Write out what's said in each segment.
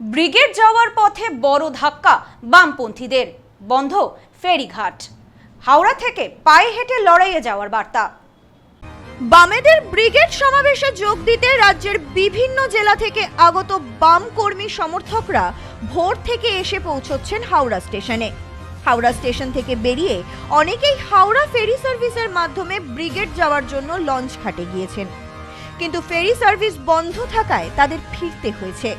Brigade যাওয়ার পথে বড় ধাক্কা বামপন্থীদের। বন্ধ ফেরিঘাট। হাওড়া থেকে পায়ে হেঁটে লড়াইয়ে যাওয়ার বার্তা। বামেদের ব্রিগেড সমাবেশে যোগ দিতে রাজ্যের বিভিন্ন জেলা থেকে আগত বাম কর্মী সমর্থকরা ভোর থেকে এসে পৌঁছচ্ছেন হাওড়া স্টেশনে। হাওড়া স্টেশন থেকে বেরিয়ে অনেকেই হাওড়া ফেরি সার্ভিসের মাধ্যমে ব্রিগেড যাওয়ার জন্য লঞ্চ ঘাটে গিয়েছেন। কিন্তু ফেরি সার্ভিস বন্ধ থাকায় তাদের ফিরতে হয়েছে।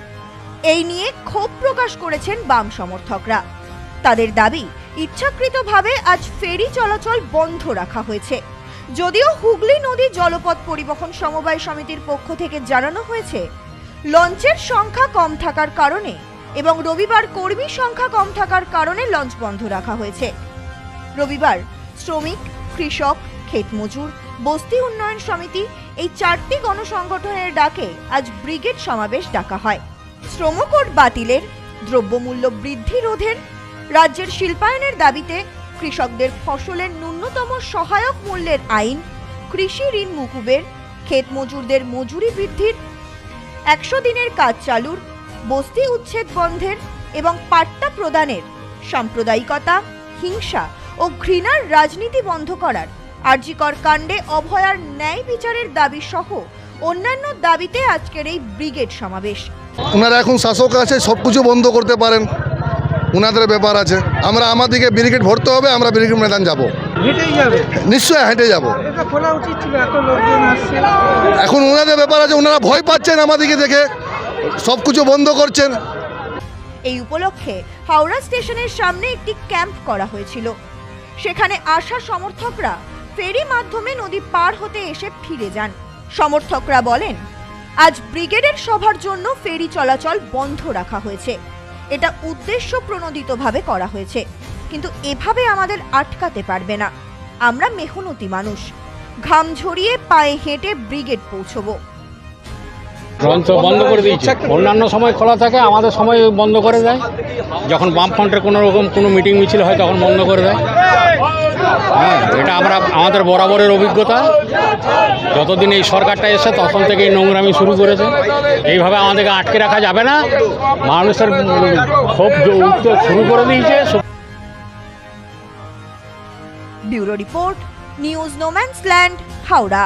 এই নিয়ে ক্ষোভ প্রকাশ করেছেন বাম সমর্থকরা। তাদের দাবি, ইচ্ছাকৃতভাবে আজ ফেরি চলাচল বন্ধ রাখা হয়েছে। যদিও হুগলি নদী জলপথ পরিবহন সমবায় সমিতির পক্ষ থেকে জানানো হয়েছে, লঞ্চের সংখ্যা কম থাকার কারণে এবং রবিবার কর্মী সংখ্যা কম থাকার কারণে লঞ্চ বন্ধ রাখা হয়েছে। রবিবার শ্রমিক, কৃষক, ক্ষেতমজুর, বস্তি উন্নয়ন সমিতি এই চারটি গণসংগঠনের ডাকে আজ ব্রিগেড সমাবেশ ডাকা হয়। শ্রমকোট বাতিলের, দ্রব্যমূল্য বৃদ্ধি রোধের, রাজ্যের শিল্পায়নের দাবিতে কৃষকদের ফসলের ন্যূনতম সহায়ক মূল্যের আইন, কৃষি ঋণ মুকুবের, ক্ষেত মজুরদের মজুরি বৃদ্ধির, একশো দিনের কাজ চালুর, বস্তি উচ্ছেদ বন্ধের এবং পাট্টা প্রদানের সাম্প্রদায়িকতা, হিংসা ও ঘৃণার রাজনীতি বন্ধ করার আরজিকর কাণ্ডে অভয়ার ন্যায় বিচারের দাবি সহ অন্যান্য দাবিতে আজকের এই ব্রিগেড সমাবেশ। ওনারা এখন শাসক আছে সব কিছু বন্ধ করতে পারেন। ওনাদের ব্যাপার আছে। আমরা আমাদেরকে ব্রিগেড ভরতে হবে আমরা ব্রিগেড ময়দান যাব। নিশ্চয়ই হেঁটে যাব। এখন ওনাদের ব্যাপার আছে ওনারা ভয় পাচ্ছেন আমাদেরকে দেখে। সব কিছু বন্ধ করছেন। এই উপলক্ষে হাওড়া স্টেশনের সামনে একটি ক্যাম্প করা হয়েছিল। সেখানে আসা সমর্থকরা ফেরি মাধ্যমে নদী পার হতে এসে ফিরে যান। সমর্থকরা বলেন আজ ব্রিগেডের সভার জন্য ফেরি চলাচল বন্ধ রাখা হয়েছে। এটা উদ্দেশ্য প্রণোদিতভাবে করা হয়েছে। কিন্তু এভাবে আমাদের আটকাতে পারবে না। আমরা মেহনতি মানুষ। ঘাম ঝরিয়ে পায়ে হেঁটে ব্রিগেড পৌঁছবো। লঞ্চ বন্ধ করে দিয়েছে। অন্যান্য সময় খোলা থাকে, আমাদের সময় বন্ধ করে দেয়। যখন বামফ্রন্টের কোনো রকম কোনো মিটিং মিছিল হয়, তখন বন্ধ করে দেয়। হ্যাঁ এটা আমরা, আমাদের বরাবরের অভিজ্ঞতা। যতদিন এই সরকারটা এসে তখন থেকে এই নোংরামি শুরু করেছে। এইভাবে আমাদেরকে আটকে রাখা যাবে না। মানুষের ক্ষোভ উঠতে শুরু করে দিয়েছে bureau report, news no man's land, Howrah.